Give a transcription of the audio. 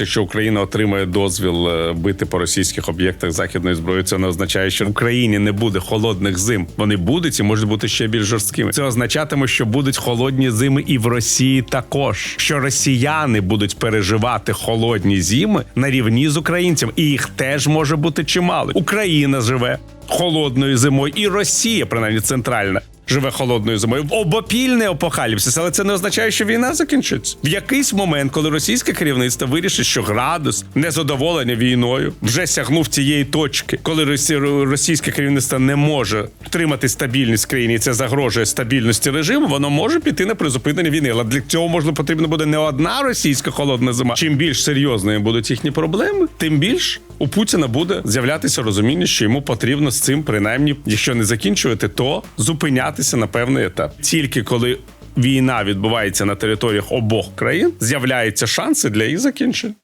Якщо Україна отримає дозвіл е, бити по російських об'єктах західної зброї, це не означає, що в Україні не буде холодних зим. Вони будуть і можуть бути ще більш жорсткими. Це означатиме, що будуть холодні зими і в Росії також. Що росіяни будуть переживати холодні зими на рівні з українцями, і їх теж може бути чимало. Україна живе холодною зимою, і Росія, принаймні центральна. Живе холодною зимою обопільний апокаліпсис, але це не означає, що війна закінчиться. В якийсь момент, коли російське керівництво вирішить, що градус незадоволення війною вже сягнув цієї точки, коли росі- російське керівництво не може втримати стабільність в країні, і це загрожує стабільності режиму, воно може піти на призупинення війни. Але для цього можливо потрібно буде не одна російська холодна зима. Чим більш серйозними будуть їхні проблеми, тим більш у Путіна буде з'являтися розуміння, що йому потрібно з цим, принаймні, якщо не закінчувати, то зупинятися на певний етап. Тільки коли війна відбувається на територіях обох країн, з'являються шанси для їх закінчення.